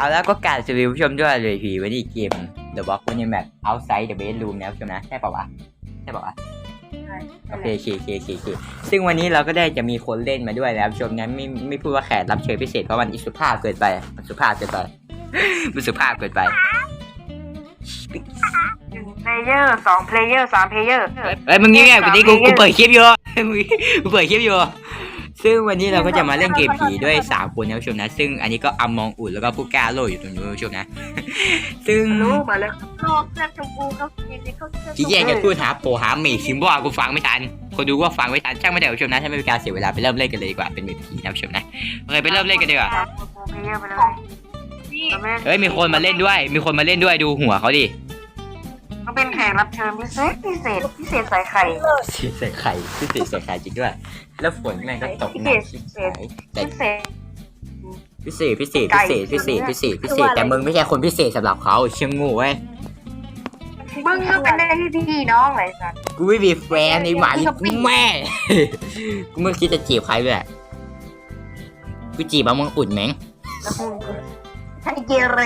เอาแล้วก็การสวิวผู้ชมด้วยเลยผีวันนี้เกม The Box วันนี้แบบ outside the bedroom นะผู้ชมนะใช่ป่าวะใช่ป่าวะโอเคโอเคโอเคโอเคโอเคซึ่งวันนี้เราก็ได้จะมีคนเล่นมาด้วยนะครับผู้ชมนะไม่ไม่พูดว่าแขกรับเชิญพิเศษเพราะมันอิสุภาพเกินไปมันสุภาพเกินไปมันสุภาพเกินไปหนึ่งเพลเยอร์สองเพลเยอร์สามเพลเยอร์เอ้ยมึงเงียบๆกูนี่กูกูเปิดคลิปอยู่มึงกูเปิดคลิปอยู่ ซึ่งวันนี้เราก็จะมาเล่นเกมผีด้วยสามคนนะผู้ชมนะ ซึ่งอันนี้ก็อัมมองอุดแล้วก็ผู้กล้าโลอยู่ตรงนู้นผู้ชมนะ ซึ่งรู้มาแล้วโลกเสื้อชมพูเขาเห็นในเขาเสื้อชมที่พูแยกกันพูดหาโผหาเมฆซิมบอลกูฟังไม่ทันคนดูว่าฟังไม่ทันช่างไม่ได้ผู้ชมนะถ้าไม่เป็นการเสียเวลาไปเริ่มเล่นกันเลยดีกว่าเป็นเมฆผีนะผู้ชมนะโอเคไปเริ่มเล่นกันดีกว่าเพลเยอร์ไปเลยนี่เราไม่เฮ้ยมีคนมาเล่นด้วย มีคนมาเล่นด้วยดูหัวเขาดิเขาเป็นแข กรับเชิญพิเศษพิเศษพิเศษสายไข่เสียใส่ไข่พิเศษใส่ไข่จริงด้วย แล้วฝนแม่งก็ตกหนักชิบหายแต่พิเศษ พิเศษพิเศษพิเศษพิเศษพิเศษพิเศษแต่มึงไม่ใช่คนพิเศษสำหรับเขาเชื่องูเว้ยมึงก็เป็นได้ที่พี่น้องเลยสัตว์กูไม่มีแฟนไอ้หมาแม่กูไม่คิดจะจีบใครเลยอะกูจีบมามึงอุ่นแมงแล้วมึงไทยเกเร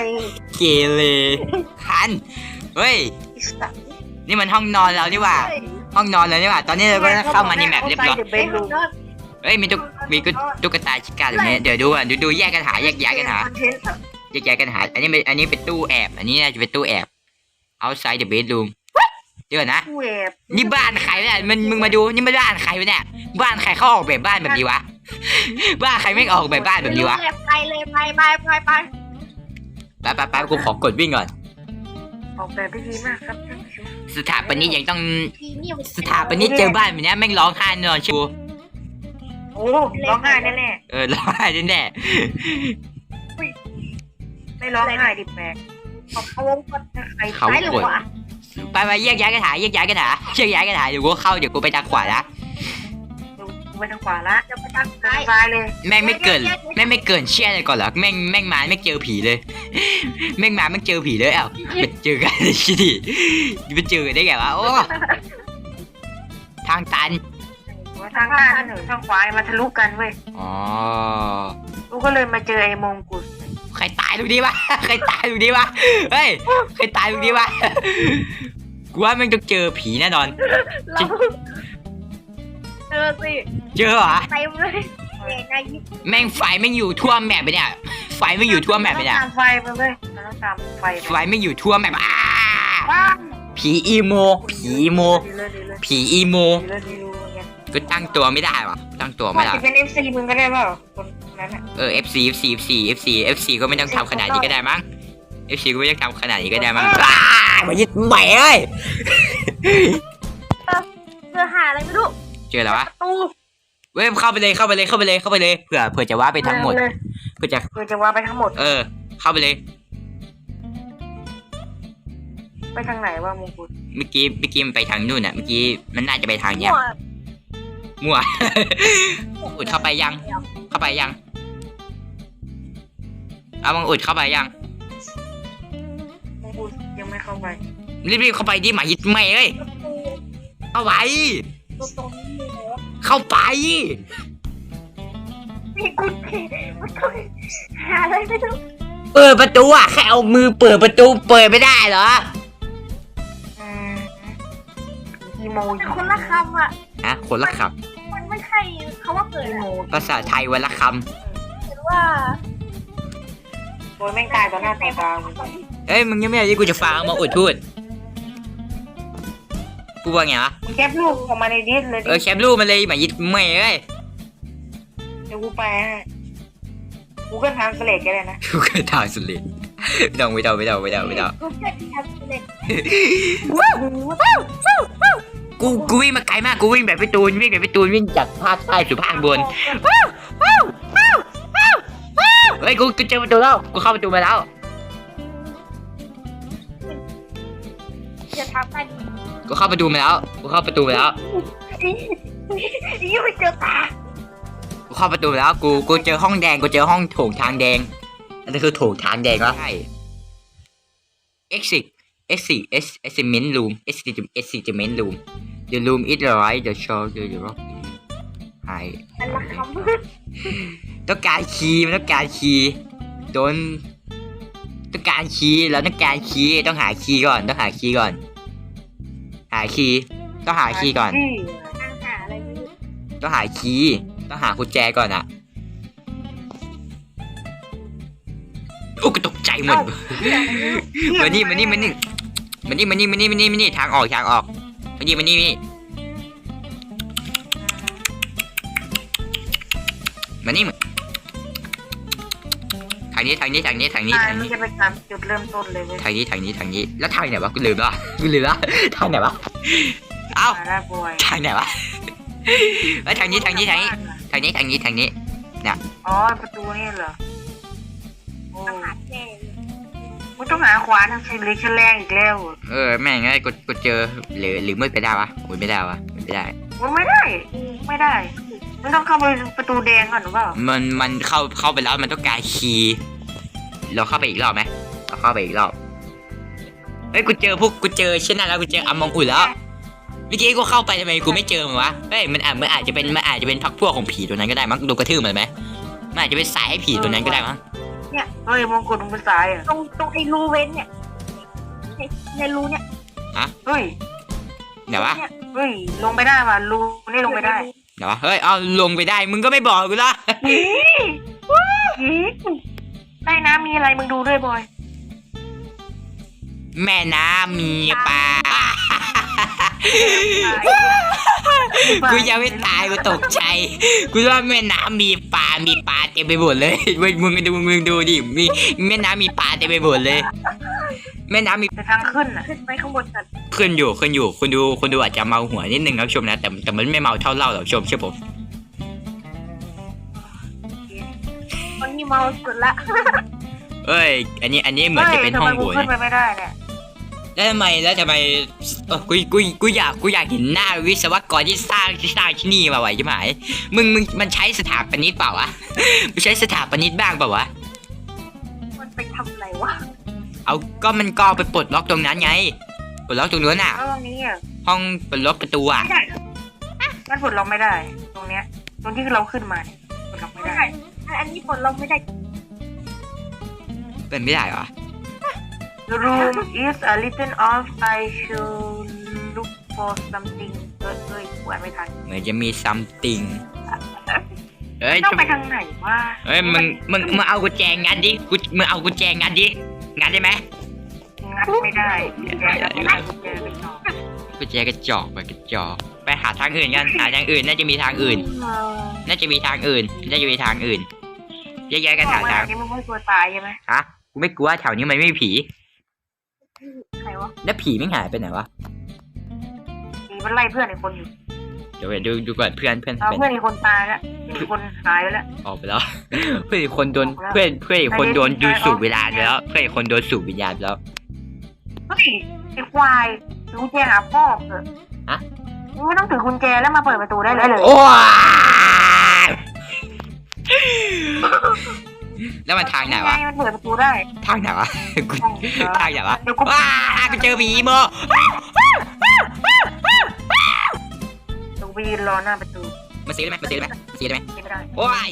เกเรคันเฮ้ยอิสระ นี่มันห้องนอนเรานี่หว่า ห้องนอนเรานี่หว่า ตอนนี้เราก็เข้ามาในแมปเรียบร้อยเบนรูเฮ้ยมีตุ๊กมีตุ๊กตุ๊กตาชิก้าอยู่เนี่ยเดี๋ยวดูอะดูดูแยกกันหาแยกย้ายกันหาคอนเทนต์แยกย้ายกันหา อันนี้เป็นอันนี้เป็นตู้แอบ อันนี้น่าจะเป็นตู้แอบ outside the bedroom เดี๋ยวก่อนนะผู้แอบนี่บ้านใครเนี่ยมันมึงมาดูนี่มันบ้านใครวะเนี่ย บ้านใครเขาออกแบบบ้านแบบนี้วะ บ้านใครไม่งออกแบบบ้านแบบนี้วะ ไปเลยไปไปไปไปแป๊บแป๊บแป๊บกูขอกดวิ่งก่อน ออกแบบได้ดีมากครับท่านผู้ชม สถาปนิกยังต้องทีนี่สถาปนิกเจอบ้านแบบเนี้ยแม่งร้องไห้นอนชิวโอ้ร้องไห้แน่เออร้องไห้แน่ๆไม่ร้องไห้ดิแปลกขอบเขาวงกดใครๆเขาซ้ายหรือกดขวาไปไปแยกย้ายกันหาแยกย้ายกันหาแยกย้ายกันหาเดี๋ยวกูเข้าเดี๋ยวกูไปทางขวาละ ดูไปทางขวาละจะไปทางทาซ้างยซ้ายเลยแม่งไม่เกินแม่งไม่เกินเชี่ยเลยก่อนเหรอแม่งแม่งมาไม่เจอผีเลย แม่งมาไม่เจอผีเลยเอ้าไปเจอกันชิดิไปเจอกันได้ไงวะโอ้ทางตันทางหน้าหนึ่งทางขวามาทะลุกันเว้ยอ๋อกูก็เลยมาเจอไอ้มงกุฎใครตายตรงนี้วะใครตายตรงนี้วะเฮ้ยใครตายตรงนี้วะกูว่าแม่งต้องเจอผีแน่นอนเราเจอสิ เจอเหรอเต็มเลยเองนะยิบแม่งไฟไม่งอยู่ทั่วแมปไปเนี่ย ไฟไม่งอยู่ทั่วแมปไปเนี่ย ตามไฟไปเว้ยเราต้องตามไฟไปไฟไม่งอยู่ทั่วแมปอ้าว้าวผีอีโม ผีอีโม ดีเลยดีเลยผีอีโม ดีเลยดีเลยเนี่ยก็ตั้งตัวไม่ได้วะตั้งตัวไม่ว่าได้จะเป็นเอฟซีมึงก็ได้เปล่าคนนั้นอะเออ FC FC FC FC FC ก็ไม่ต้องทำขนาดนี้ก็ได้มั้ง FC ก็ไม่ต้องทำขนาดนี้ก็ได้มั้งอ้ามายึดแหม่เอ้ยเสื้อหาอะไรไม่รู้เจอแล้ววะ ตู้ เว้ยเข้าไปเลยเข้าไปเลยเข้าไปเลยเข้าไปเลยเผื่อเผื่อจะว่าไปทั้งหมดเลยเพื่อจะเพื่อจะว่าไปทั้งหมด เออ เข้าไปเลย ไปทางไหนว่ามงกุฎเมื่อกี้เมื่อกี้มันไปทางนู่นอะเมื่อกี้มันน่าจะไปทางเนี้ยหัวมั่วอุดเข้าไปยัง เข้าไปยังเอามังอุดเข้าไปยังมงกุฎยังไม่เข้าไปรีบๆเข้าไปดิหมายิดไม่เอ้ยตู้เข้าไป ตู้ตรงนี้มีไหนวะเข้าไปมีกุญแจมันก็หาอะไรไม่รู้เปิดประตูอะแค่เอามือเปิดประตูเปิดไม่ได้เหรออืมอีโมแต่คนละคำอะ ฮะคนละคมันไม่ใช่คำว่าเกิดอีอะโมำภาษาไทยวันละคเห็นว่าโดยแม่งตายต่อหน้าต่อตามึงำเอ้ยมึงยังไม่อยากที่กูจะฟังเอามาอุดพูด กูว่าไงวะมึงแคปรูปออกมาในดิสเลยดิเออแคปรูปมาเลยหมายิดไม่เอ้ยเดี๋ยวกูไปให้กูก็ทางสเลดแกเลยนะกูเคยทางสุดเลยไม่ต้องไม่ต้องไม่ต้องไม่ต้องไม่ต้องกูแค่ทำเล็กกูกูวิ่งมาไกลมากกูวิ่งแบบพี่ตูนวิ่งแบบพี่ตูนวิ่งจากภาคใต้สู่ภาคบนเฮ้ยกูกูเจอประตูแล้วกูเข้าประตูมาแล้ว จะทำได้ดี กูเข้าประตูมาแล้ว กูเข้าประตูมาแล้วยังไม่เจอตากูเข้าประตูมาแล้ว กู กูเจอห้องแดง กูเจอห้องโถงทางแดง อันนี้คือโถงทางแดงวะใช่ exit exit s assessment room exit assessment room the room is right the show the rock high อันละคำต้องการคีย์มันต้องการคีย์โดนต้องการคีย์เราต้องการคีย์ต้องหาคีย์ก่อน ต้องหาคีย์ก่อน หาคีย์ต้องหาคีย์ก่อนที่ทางหาอะไรไม่รู้ต้องหาคีย์ต้องหากุญแจก่อนอะโอ้ก็ตกใจหมดมานี่มานี่มานี่มานี่มานี่มานี่มานี่มานี่ทางออกทางออกมานี่มานี่มานี่มานี่มาทางนี้ทางนี้ทางนี้ทางนี้ทาทางงนี้นี้จะไปตามจุดเริ่มต้นเลยเว้ยทางนี้ทางนี้ทางนี้ แล้วทางไหนวะกูลืมแล้วกูลืมแล้วทางไหนวะเอ้ามาได้บอยทางไหนวะเอ้ยทางนี้ทางนี้ทางนี้ทางนี้ทางนี้ทางนี้อ๋อประตูนี่เหรอโอ้ต้องหาแน่มึงต้องหาขวานทางชิ้นเล็กชิ้นแรงอีกแล้วเออแม่งไงกูกูเจอหรือหรือมืดไปได้วะมืดไม่ได้วะมืดไม่ได้มึงไม่ได้ ไม่ได้มึงต้องเข้าไปประตูแดงก่อนหรือเปล่า มันมันเข้าเข้าไปแล้วมันต้องการคีย์ เราเข้าไปอีกรอบไหมเราเข้าไปอีกรอบเฮ้ยกูเจอพวกกูเจอเช่นนั้นแล้วกูเจออัมมองอุ่นแล้วเมื่อกี้กูเข้าไปทำไมกูไม่เจอมันวะเฮ้ยมันอาจมันอาจจะเป็นมันอาจจะเป็นพักพวกของผีตัวนั้นก็ได้มั้งดูกระทืบมันไหมมันอาจจะเป็นสายให้ผีตัวนั้นก็ได้มั้งเนี่ยเฮ้ยมงกุฎมึงเป็นสายอะตรงตรงไอ้รูเว้นเนี่ยในในรูเนี่ยเฮ้ยเดี๋ยววะเนี่ยเฮ้ยลงไปได้ว่ะรูนี่ลงไปได้เดี๋ยววะเฮ้ยเอาลงไปได้มึงก็ไม่บอกกูละหีหี ใต้น้ำมีอะไรมึงดูด้วยบอย แม่น้ำมีปลากูยังไม่ตายกูตกใจกูว่าแม่น้ำมีปลา มีปลาเต็มไปหมดเลยมึงมึงดูมึงดูดิมีแม่น้ำมีปลาเต็มไปหมดเลย แม่น้ำมีแต่ทางขึ้นอะขึ้นไปข้างบนกันขึ้นอยู่ขึ้นอยู่คุณดูคุณดูอาจจะเมาหัวนิดนึงครับชมนะแต่แต่มันไม่เมาเท่าเหล้าหรอกชมเชื่อผม เมาสุดละเอ้ย อันนี้อันนี้เหมือนจะเป็นห้องฮ้ยทำไมโบกูสถ์ขึ้นไปไม่ได้เนี่ยแล้วทำไมแล้วทำไมเออกูกูกูอยากกูอยากเห็นหน้าวิศวกรที่สร้างที่สร้างที่นี่มาไหวใช่ไหมมึงมึงมันใช้สถาปนิกเปล่าวะมันใช้สถาปนิกบ้างเปล่าวะมันไปทำอะไรวะเอาก็มันก็เอาไปปลดล็อกตรงนั้นไงปลดล็อกตรงนู้นอะ แล้วตรงนี้อะห้องปลดล็อกประตูอะ ไม่ได้มันปลดล็อกไม่ได้ ตรงเนี้ย ตรงที่เราขึ้นมาเนี่ยปลดล็อกไม่ไม่ได้ได้ อันนี้ผลเราไม่ได้ เป็นไม่ได้เหรอ The room is a little off I should look for something เอ้ยเอ้ยกูอ่านไม่ทัน เหมือนจะมี something เอ้ยต้องไปทางไหนวะเอ้ยมึงมึงมึงเอากุญแจงัดดิกูมึงเอากุญแจงัดดิงัดได้ไหมงัดไม่ได้กุญแจงัดไม่ได้กุญแจเป็นต่อกุญแจกระจอกไปกระจอกไปหาทางอื่นกันหาทางอื่นน่าจะมีทางอื่น น่าจะมีทางอื่น น่าจะมีทางอื่น แยกๆกันหาบอกว่าทางอันนี้มึงไม่กลัวตายใช่ไหมฮะกูไม่กลัวแถวนี้มันไม่มีผีใครวะแล้วผีไม่หายไปไหนวะมีมันไล่เพื่อนอีกคนอยู่เดี๋ยวเดี๋ยวดูดูก่อนเพื่อนเพื่อนเอาเป็นเพื่อนอีกคนตายแล้วมีคนหายไปแล้วออกไปแล้ว เพื่อนอีกคนโดนเพื่อนเพื่อนอีกคนโดนดูสูบเวลาไปแล้วเพื่อนอีกคนโดนสูบวิญญาณไปแล้วเฮ้ยไอ้ควายถือกุญแจหาพ่อเถอะอะมึงไม่ต้องถือกุญแจแล้วมาเปิดประตูได้เลยโอ้ย แล้วมันทางไหนวะ มันเปิดประตูได้ ทางไหนวะกูทางไหนวะเดี๋ยวกู ว้ากูเจอผีโมเดี๋ยวกูไปยืนรอหน้าประตูมาซื้อได้ไหมมาซื้อได้ไหมมาซื้อได้ไหมไม่ได้โอ้ย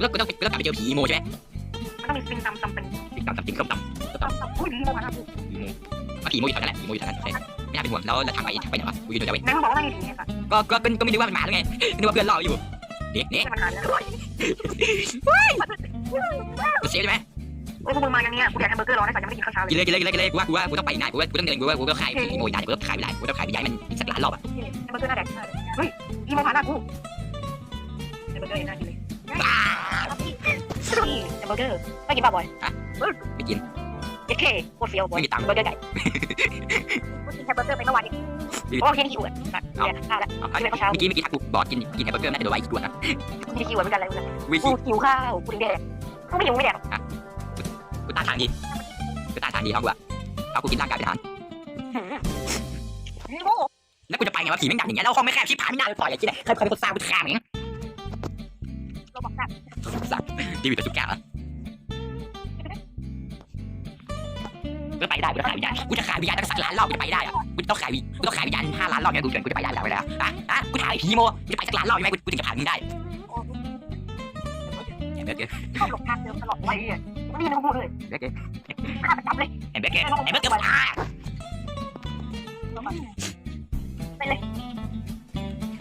แล้วกูต้องไปกูต้องกลับไปเจอผีอีโมใช่ไหมมันต้องมีสิ่งตำตำเป็นติ๊กต๊อกติ๊กต๊อกติ๊กต๊อกอุ้ยดีมากนะอะผีโมอยู่แถวนั้นแหละผีโมอยู่แถวนั้นโอเคไม่น่าเป็นห่วงแล้วแล้วทางไปทางไปไหนวะกูอยู่แถวไหนแม่งบอกว่าไม่ดีเนี่ยค่ะก็ก็ก็ก็ไม่รู้ว่ามันหมาหรือไงนึกว่าเพื่อนรออยู่นี่นี่มันหายแล้ว กูเซฟใช่ไหมโอ้ยพวกมึงมาอย่างเนี้ยกูอยากแฮมเบอร์เกอร์รอนะแต่ยังไม่ได้กินข้าวเช้าเลกินยเลยกินเลยกินเลยกินเลยกูว่ากูว่ากูต้องไปไหนกูว่ากูต้องเดินกูว่ากูต้องขายผีโมยได้กูต้องขายไปไหนกูต้องขายไปไหนมันอีกสักล้านรอบอะแฮมเบอร์เกอร์หน้าแดกเฮ้ยอีโมผ่านหน้ากูแฮมเบอร์เกอร์น่ากินเลยบ้านี่แฮมเบอร์เกอร์ไม่กินป่ะบอยไม่กินเจ็ดเคโคตรเฟี้ยวบอยไม่มีตังค์เบอร์เกอร์ไก่กูกินแฮมเบอร์เกอร์ไปเมื่อวานนี้ โอ้แค่นี้คิวอะเนี่ยข้าวแล้วเอาเมื่อกี้เมื่อกี้ถ้ากูบอกกินกินแฮมเบอร์เกอร์น่าจะโดนไว้อีกตัวนะนี่คิวเหมือนกันอะไรกูวิกูหิวข้าวกูถึงแดกกูไม่หิวไม่แดกกูตาทางดีกูตาทางดีของกูอะเอากูกินร่างกายเป็นอาหารโง่แล้วกูจะไปไงวะผีแม่งดังอย่างเงี้ยแล้วห้องไม่แคบชิบหายไม่น่าเลยปล่อยอย่างนี้เลยใครใครเป็นคนสร้างกูจะฆ่ามึงเราบอกจับสักดีวิดจุกแก้วอะกูไปได้กูจะขายวิญญาณกูจะขายวิญญาณตั้งสักล้านรอบกูจะไปได้อะกู ต้องขายวิกูต้องขายวิญญาณห้าล้านรอบเนี่ยกูเกินกูจะไปได้แล้วไปแล้วอะอะกูถ่ายผีโมกูจะไปสักล้านรอบใช่ไหมกูกูถึงจะผ่านมึงได้โอ้แฮมเบอร์เกอร์ชอบหลงทางเดิมตลอดไอ้วันเหี้ยไม่ได้ยินกูพูดเลยแบ็คเกอร์ข้าประจับเลยไอ้แบ็คเกอร์ไอ้แบ็คเกอร์อ่าไปเลย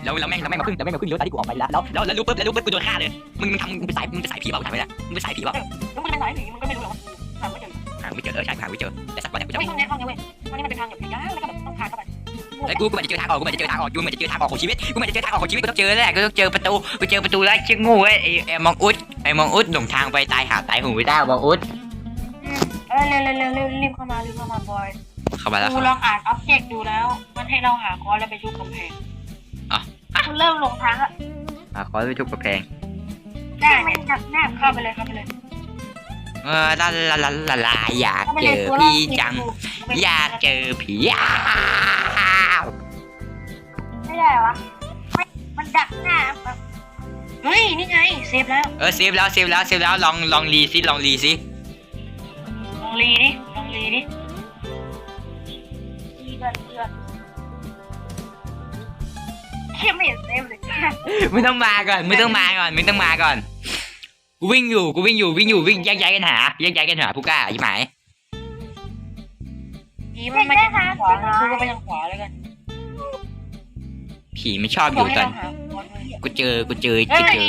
แล้วแล้วแม่งแล้วแม่งมาพึ่งแล้วแม่งมาพึ่งเลี้ยวตาที่กูออกไปแล้วแล้วแล้วแล้วรู้ปุ๊บแล้วรู้ปุ๊บกูโดนฆ่าเลยมึงมึงทำมึงเป็นสายมึงเป็นสายผีเปล่ากูถามไปแล้วมึงเป็นสายผีเปล่าแล้วมึงจะเป็นสายผีมึงก็ไม่รู้หรอกว่ากูหาไม่เจอหาไม่เจอเออใช่หาไม่เจอแต่สักวันเนี่ยกูจะไม่ห้องนี้ห้องนี้เว้ยห้องนี้มันเป็นทางแบบยาวแล้วก็แบบ ต้องพาเข้าไปไอ้กูกูมันจะเจอทางออกกูมันจะเจอทางออกกูมันจะเจอทางออกของชีวิตกูมันจะเจอทางออกของชีวิตกูต้องเจอแหละกูต้องเจอประตูกูเจอประตูแล้วเชื่องูไอ้ไอ้มองอุดไอ้มองอุดหลงทางไปตายหาตายหูไม่ได้มองอุดเออเร็วเร็วเร็วเร็วรีบเข้ามารีบเข้ามาบอยเข้ามาแล้วกูลองอ่านอ็อบเจกต์ดูแล้ว มันให้เราหาคอร์สแล้วไปทุบกำแพงคุณเริ่มลงทางแล้วอะขอไปทุบกระแพงแน่เนี่ยจับแน่เข้าไปเลยเข้าไปเลย เออลาลาลาลาลาอยากเจอพี่จัง อยากเจอผีอ้าวไม่ได้วะไม่มันดักหน้าแบบเฮ้ยนี่ไงเซฟแล้ว เออเซฟแล้วเซฟแล้วเซฟแล้วลองลองรีซิลองรีซิลองรีดิลองรีดิรีก่อนรีก่อนเขี้ยไม่เห็นเซฟเลย มึงต้องมาก่อนมึงต้องมาก่อนมึงต้องมาก่อน กูวิ่งอยู่กูวิ่งอยู่วิ่งอยู่วิ่งแยกย้ายกันหาแยกย้ายกันหาผู้กล้าใช่ไหมผีมันไม่ทางขวานะคือก็ไปทางขวาแล้วกันผีไม่ชอบอยู่ตอนบกให้เราหาคอร์สเลยกูเจอกูเจอเฮ้กูยเจอ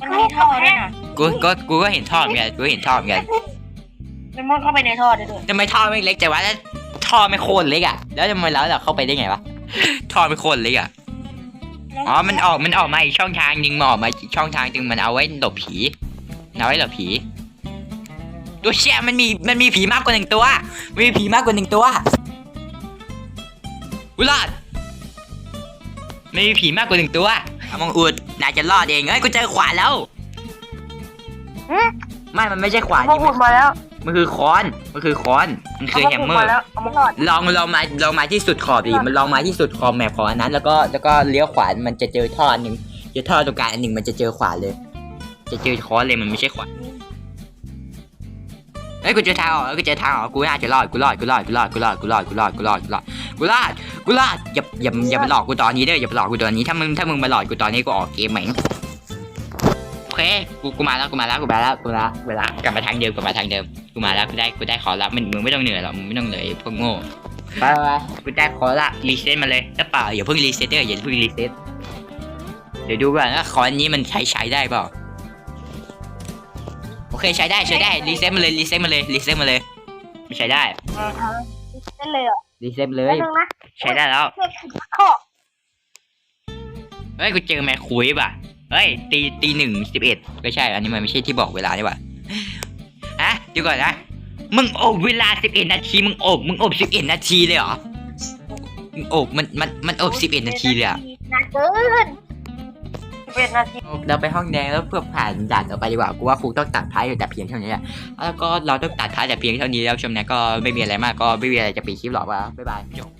มันมีท่อด้วยนะกูก็กูก็เห็นท่อเหมือนกันกูก็เห็นท่อเหมือนกันมันมุดเข้าไปในท่อได้ด้วยทำไมท่อไม่เล็กแต่ว่าแล้วท่อไม่โคตรเล็กอะแล้วทำไมแล้วเราเข้าไปได้ไงวะท่อไม่โคตรเล็กอะ อ๋อ มันออก มันออกมาอีกช่องทางหนึงมันออกมาอีกช่องทางหนึงมันเอาไว้หลบผีเอาไว้หลบผีดูเชี่ยมันมี มันมีผีมากกว่าหนึ่งตัวมันมีผีมากกว่าหนึ่งตัวอุลาดมันมีผีมากกว่าหนึ่งตัวเอามองอุดนายจะรอดเองเอ้ย กูเจอขวานแล้ว ไม่ มันไม่ใช่ขวานเอามานี่อุดมาแล้ว มันคือค้อน มันคือค้อน มันคือเอาแฮมามอุดเมอมาร์ แล้วเอามาหลอดลองลองมาลองมาที่สุดขอบดิมันลองมาที่สุดขอบแมพของอันนั้น แล้วก็แล้วก็เลี้ยวขวา มันจะเจอท่ออันหนึ่งเจอท่อตรงกลางอันหนึ่งมันจะเจอขวาเลย จะเจอค้อนเลยมันไม่ใช่ขวานเฮ้ยกูเจอทางออกแล้วกูเจอทางออกกูน่าจะรอดกูรอดกูรอดกูรอดกูรอดกูรอดกูรอดกูรอดกูรอดกูรอดกูรอดอย่าอย่าอย่ามาหลอกกูตอนนี้เด้ออย่ามาหลอกกูตอนนี้ถ้ามึงถ้ามึงมาหลอกกูตอนนี้กูออกเกมเหม็งโอเค กูกูมาแล้วกูมาแล้วกูมาแล้วกูมาแล้วเวลากลับมาทางเดิมกลับมาทางเดิมกูมาแล้วกูได้กูได้ขอละมันมึงไม่ต้องเหนื่อยหรอกมึงไม่ต้องเหนื่อยพวกโง่ไปไปกูได้ขอละรีเซ็ตมาเลยแล้วเปล่าอย่าเพิ่งรีเซ็ตเด้ออย่าเพิ่งรีเซ็ตเดี๋ยวดูก่อนว่าคอนนี้มันใช้ใช้ได้เปล่าโอเคใช้ได้ใช้ได้รีเซ็ตมาเลยรีเซ็ตมาเลยรีเซ็ตมาเลยไม่ใช้ได้นั่นเลยอะรีเซ็ตเลแป๊ยบนึงนะใช้ได้แล้วข้อเฮ้ยกูเจอแม่คุยป่ะ เฮ้ย ตีตีหนึ่งสิบเอ็ดไม่ใช่ อันนี้มันไม่ใช่ที่บอกเวลานี่หว่าฮะเดี๋ยวก่อนนะ มึงอบเวลาสิบเอ็ดนาที มึงอบ มึงอบสิบเอ็ดนาทีเลยเหรอมึงอบมันมันมันอบสิบเอ็ดนาทีเลยอะนานเกินเป็นนาทีเราไปห้องแดงแล้วเพื่อผ่านด่านต่อไปดีกว่ากูว่าครูต้องตัดท้ายอยู่แต่เพียงเท่านี้แหละแล้วก็เราต้องตัดท้ายแต่เพียงเท่านี้แล้วชมนะก็ไม่มีอะไรมากก็ไม่มีอะไรจะปิดคลิปหรอกว่าบ๊ายบายจบ